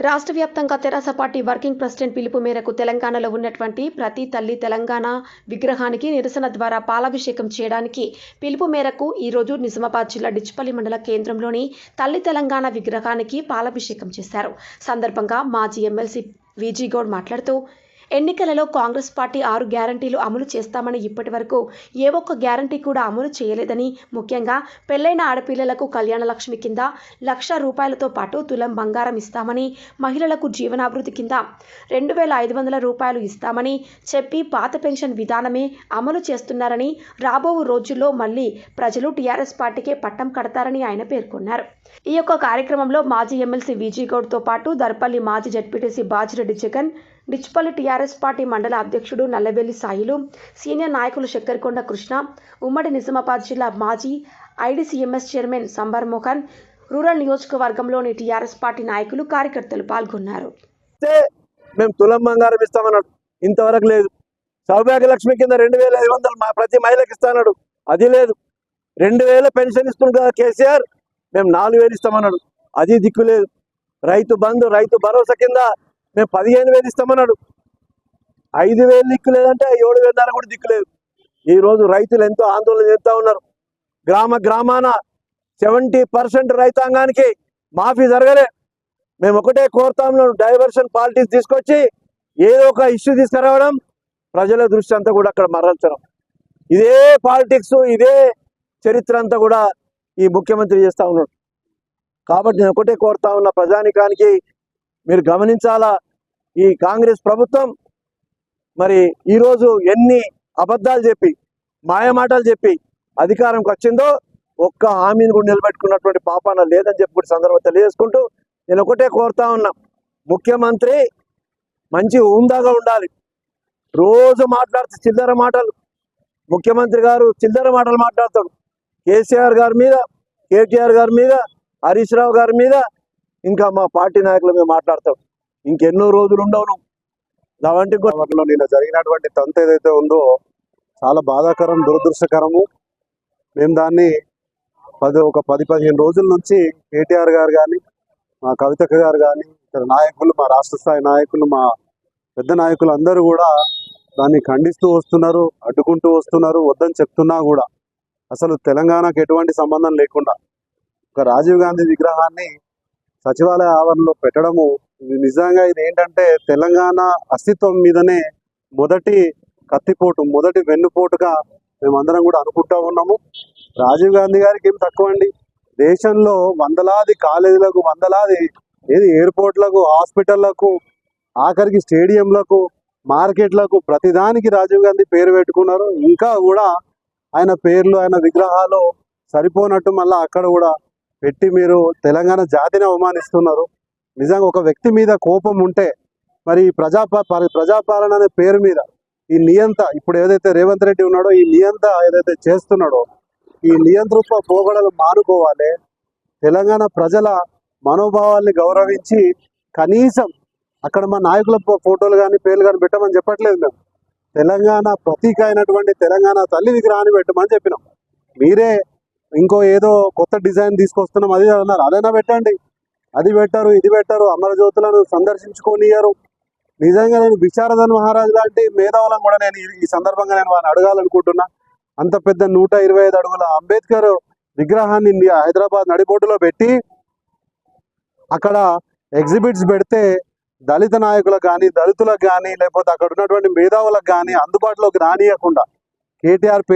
రాష్ట్ర వ్యాప్తంగా తెరాస party working president పిలుపు మేరకు తెలంగాణలో ఉన్నటువంటి ప్రతి తల్లి తెలంగాణ విగ్రహానికి నిరసన ద్వారా పాలాభిషేకం చేయడానికి పిలుపు మేరకు ఈరోజు నిజామాబాద్ జిల్లా డిచ్పల్లి మండల కేంద్రంలోని తల్లి తెలంగాణ విగ్రహానికి పాలాభిషేకం చేశారు. సందర్భంగా మాజీ ఎమ్మెల్సీ విజీగౌడ్ మాట్లాడుతూ ఎన్నికలలో కాంగ్రెస్ పార్టీ ఆరు గ్యారంటీలు అమలు చేస్తామని ఇప్పటి వరకు ఏ ఒక్క గ్యారంటీ కూడా అమలు చేయలేదని ముఖ్యంగా పెళ్ళైన ఆడపిల్లలకు కళ్యాణ లక్ష్మి కింద లక్ష రూపాయలతో పాటు తులం బంగారం ఇస్తామని మహిళలకు జీవనాభివృద్ధి కింద రెండు వేల ఐదు వందల రూపాయలు ఇస్తామని చెప్పి పాత పెన్షన్ విధానమే అమలు చేస్తున్నారని రాబో రోజుల్లో మళ్ళీ ప్రజలు టీఆర్ఎస్ పార్టీకే పట్టం కడతారని ఆయన పేర్కొన్నారు. ఈ యొక్క కార్యక్రమంలో మాజీ ఎమ్మెల్సీ విజయ్ గౌడ్తో పాటు దర్పల్లి మాజీ ZPTC Bajireddy Jagan Dichpalli TRS party మండల అధ్యక్షుడు నల్లవెల్లి సాయిలు సీనియర్ నాయకులు శక్కర్కొండ కృష్ణ ఉమ్మడి నిజామాబాద్ జిల్లా మాజీ IDCMS chairman Sambar Mohan rural నియోజకవర్గంలోని టీఆర్ఎస్ పార్టీ నాయకులు కార్యకర్తలు పాల్గొన్నారు. మేము తులం బంగారం ఇస్తామన్నాడు. ఇంతవరకు లేదు. సౌభాగ్యలక్ష్మి కింద రెండు వేల ఐదు వందలు మా ప్రతి మహిళకి ఇస్తానడు అది లేదు. రెండు వేల పెన్షన్ ఇస్తుంది కేసీఆర్. మేము నాలుగు వేలు ఇస్తామన్నాడు. అది దిక్కు లేదు. రైతు బంధు రైతు భరోసా కింద మేము పదిహేను వేలు ఇస్తామన్నాడు. ఐదు వేలు దిక్కు లేదంటే ఏడు వేల కూడా దిక్కు లేదు. ఈ రోజు రైతులు ఎంతో ఆందోళన చెప్తా ఉన్నారు. గ్రామ గ్రామాన సెవెంటీ పర్సెంట్ రైతాంగానికి మాఫీ జరగలే. మేము ఒకటే కోరుతాంలో డైవర్షన్ పాలిటిక్స్ తీసుకొచ్చి ఏదో ఒక ఇష్యూ తీసుకురావడం ప్రజల దృష్టి అంతా కూడా అక్కడ మరల్చడం. ఇదే పాలిటిక్స్ ఇదే చరిత్ర అంతా కూడా ఈ ముఖ్యమంత్రి చేస్తా ఉన్నాడు. కాబట్టి నేను ఒకటే కోరుతా ఉన్న ప్రజానికానికి మీరు గమనించాలా? ఈ కాంగ్రెస్ ప్రభుత్వం మరి ఈరోజు ఎన్ని అబద్ధాలు చెప్పి మాయమాటలు చెప్పి అధికారంకి వచ్చిందో ఒక్క హామీని కూడా నిలబెట్టుకున్నటువంటి పాపాన లేదని చెప్పి కూడా సందర్భం తెలియజేసుకుంటూ నేను ఒకటే కోరుతా ఉన్నా. ముఖ్యమంత్రి మంచి హుందాగా ఉండాలి. రోజు మాట్లాడుతూ చిల్లర మాటలు. ముఖ్యమంత్రి గారు చిల్లర మాటలు మాట్లాడతాడు కేసీఆర్ గారి మీద కేటీఆర్ గారి మీద హరీష్ రావు గారి మీద ఇంకా మా పార్టీ నాయకుల మీద మాట్లాడతాడు ఇంకెన్నో రోజులు ఉండవు అలాంటి నిన్న జరిగినటువంటి తంతు ఏదైతే ఉందో చాలా బాధాకరం దురదృష్టకరము. మేము దాన్ని పది ఒక పది పదిహేను రోజుల నుంచి కేటీఆర్ గారు కానీ మా కవితక్క గారు కానీ ఇతర నాయకులు మా రాష్ట్ర స్థాయి నాయకులు మా పెద్ద నాయకులు అందరూ కూడా దాన్ని ఖండిస్తూ వస్తున్నారు అడ్డుకుంటూ వస్తున్నారు వద్దని చెప్తున్నా కూడా. అసలు తెలంగాణకు ఎటువంటి సంబంధం లేకుండా. ఒక రాజీవ్ గాంధీ విగ్రహాన్ని సచివాలయ ఆవరణలో పెట్టడము నిజంగా ఇది ఏంటంటే తెలంగాణ అస్తిత్వం మీదనే మొదటి కత్తిపోటు మొదటి వెన్నుపోటుగా మేమందరం కూడా అనుకుంటా ఉన్నాము. రాజీవ్ గాంధీ గారికి ఏం తక్కువ అండి. దేశంలో వందలాది కాలేజీలకు వందలాది ఏది ఎయిర్పోర్ట్లకు హాస్పిటళ్ళకు ఆఖరికి స్టేడియంలకు మార్కెట్లకు ప్రతిదానికి రాజీవ్ గాంధీ పేరు పెట్టుకున్నారు. ఇంకా కూడా ఆయన పేర్లు ఆయన విగ్రహాలు సరిపోనట్టు మళ్ళీ అక్కడ కూడా పెట్టి మీరు తెలంగాణ జాతిని అవమానిస్తున్నారు. నిజంగా ఒక వ్యక్తి మీద కోపం ఉంటే మరి ప్రజా ప్రజాపాలన అనే పేరు మీద ఈ నియంత ఇప్పుడు ఏదైతే రేవంత్ రెడ్డి ఉన్నాడో ఈ నియంత ఏదైతే చేస్తున్నాడో ఈ నియంతృత్వ పోగడలు మానుకోవాలి. తెలంగాణ ప్రజల మనోభావాల్ని గౌరవించి కనీసం అక్కడ మా నాయకుల ఫోటోలు కానీ పేర్లు కానీ పెట్టమని చెప్పట్లేదు మేము. తెలంగాణ ప్రతీక అయినటువంటి తెలంగాణ తల్లి విగ్రహాన్ని పెట్టమని చెప్పినాం. మీరే ఇంకో ఏదో కొత్త డిజైన్ తీసుకొస్తున్నాం అది అన్నారు. అదైనా పెట్టండి. అది పెట్టారు ఇది పెట్టారు అమరజ్యోతులను సందర్శించుకోనియరు నిజంగా నేను విశారదన్ మహారాజ్ లాంటి మేధావులను కూడా నేను ఈ- సందర్భంగా నేను వారిని అడగాలనుకుంటున్నా. అంత పెద్ద నూట ఇరవై ఐదు అడుగుల అంబేద్కర్ విగ్రహాన్ని హైదరాబాద్ నడిబోటులో పెట్టి అక్కడ ఎగ్జిబిట్స్ పెడితే దళిత నాయకులకు కానీ దళితులకు కానీ లేకపోతే అక్కడ ఉన్నటువంటి మేధావులకు కానీ అందుబాటులోకి రానియకుండా కేటీఆర్